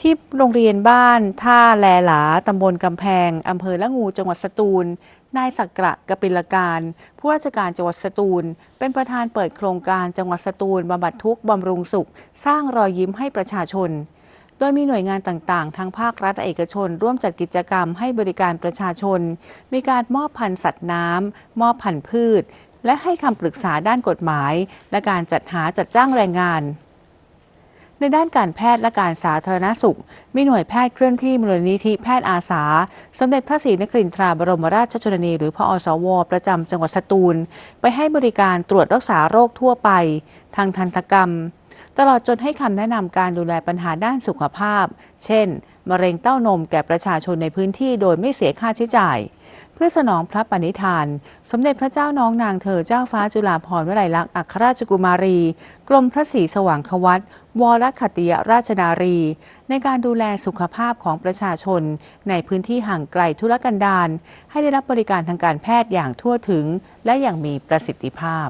ที่โรงเรียนบ้าน ท่าแลหลา ตำบลกำแพง อำเภอละงู จังหวัดสตูล นายสักกระกปิลการ ผู้ราชการจังหวัดสตูล เป็นประธานเปิดโครงการจังหวัดสตูลบำบัดทุกข์บำรุงสุข สร้างรอยยิ้มให้ประชาชน โดยมีหน่วยงานต่างๆ ทั้งภาครัฐและเอกชน ร่วมจัดกิจกรรมให้บริการประชาชน มีการมอบพันธุ์สัตว์น้ำ มอบพันธุ์พืช และให้คำปรึกษาด้านกฎหมาย และการจัดหาจัดจ้างแรงงาน ในด้านการแพทย์และการสาธารณสุข มีหน่วยแพทย์เคลื่อนที่มูลนิธิแพทย์อาสา สมเด็จพระศรีนครินทราบรมราชชนนี หรือพอสว ประจำจังหวัดสตูล ไปให้บริการตรวจรักษาโรคทั่วไป ทางทันตกรรม ตลอดจนให้คำแนะนำการดูแลปัญหาด้านสุขภาพ เช่น มะเร็งเต้านมแก่ประชาชนในพื้นที่โดยไม่เสียค่าใช้จ่าย เพื่อสนองพระปณิธาน สมเด็จพระเจ้าน้องนางเธอเจ้าฟ้าจุฬาภรณ์วลัยลักษณ์อัครราชกุมารี กรมพระศรีสว่างควัตวรคติยราชนารี ในการดูแลสุขภาพของประชาชน ในพื้นที่ห่างไกลทุรกันดารให้ได้รับบริการทางการแพทย์อย่างทั่วถึง และอย่างมีประสิทธิภาพ